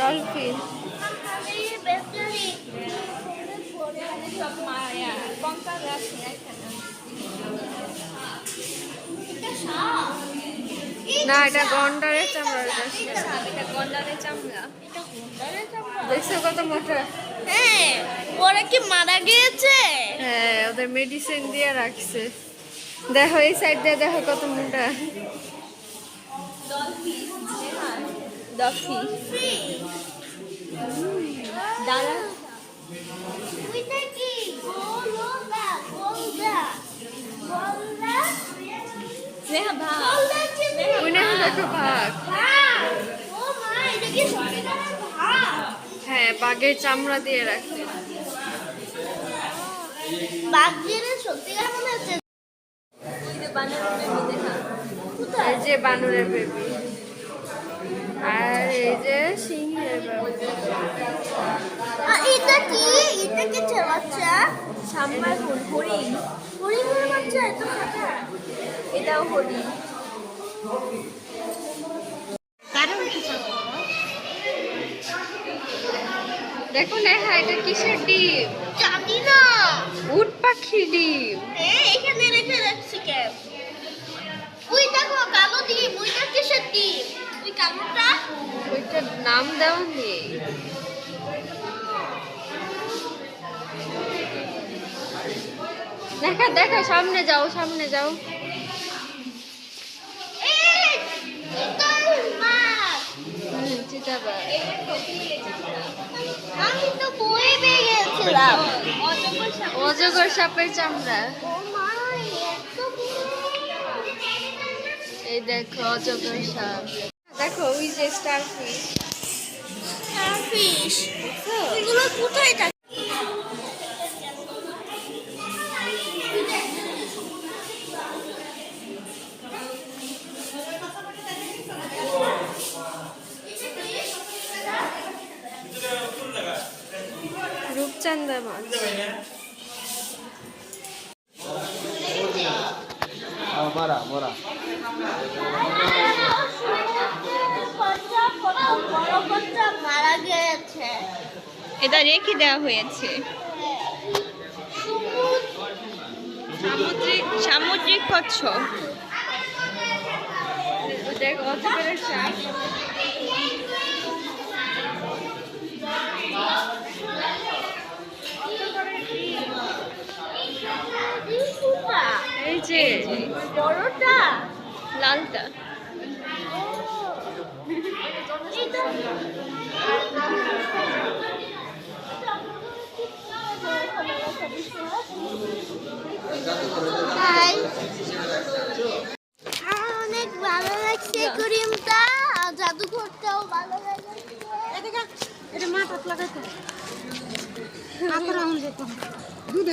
Dolphin না, এটা গন্ডারের চামড়া, এটা গন্ডারের চামড়া দেখছ কত মোটা? হ্যাঁ ওরা কি মারা গিয়েছে হ্যাঁ ওদের মেডিসিন দিয়ে রাখছে। দেখো, এই সাইড দিয়ে দেখো কত মোটা। ডফি দাঁড়া ওইটা কি গোলদা গোলদা গোলদা স্নেহা ভাগ গোলদা কি উনি দেখো ভাগ ভাগ ও মা এটা কি সত্যিকারের ভাগ হ্যাঁ বাঘের চামড়া দিয়ে রাখছে বাঘ দিয়ে সত্যিকার মনে হচ্ছে এই যে বানরের বেবি আর এই যে সিংহের বেবি আর এটা কি? এটা কি বাচ্চা সাম্বার হরিণ হরিণের বাচ্চা এত ছোট এটাও হরিণ দেখো নেহা এটা কিসের ডিম? জানি না। উট পাখির ডিম। হ্যাঁ এখানে রেখে রাখছি কে ওই দেখো কালো ডিম ওইটা কিসের ডিম ওই কালোটা ওইটার নাম দেওয়া নেই দেখা দেখা সামনে যাও সামনে যাও। অজগর সাপের চামড়া। এই দেখো অজগর সাপ। দেখো ওই যে স্টার ফিশ ফিশ এগুলো কোথায় থাকে রূপচান্দা মাছ। মারা মরা। মারা গেছে এটা রেখে দেওয়া হয়েছে। সামুদ্রিক সামুদ্রিক কচ্ছপ দেখ অজগরের সাপ এই যে বড়টা। লালটা এটা হাই আমার অনেক ভালো লাগছে করিমটা জাদুঘরটাও ভালো লাগছে এটা মা পাতলা খাইতে দুধ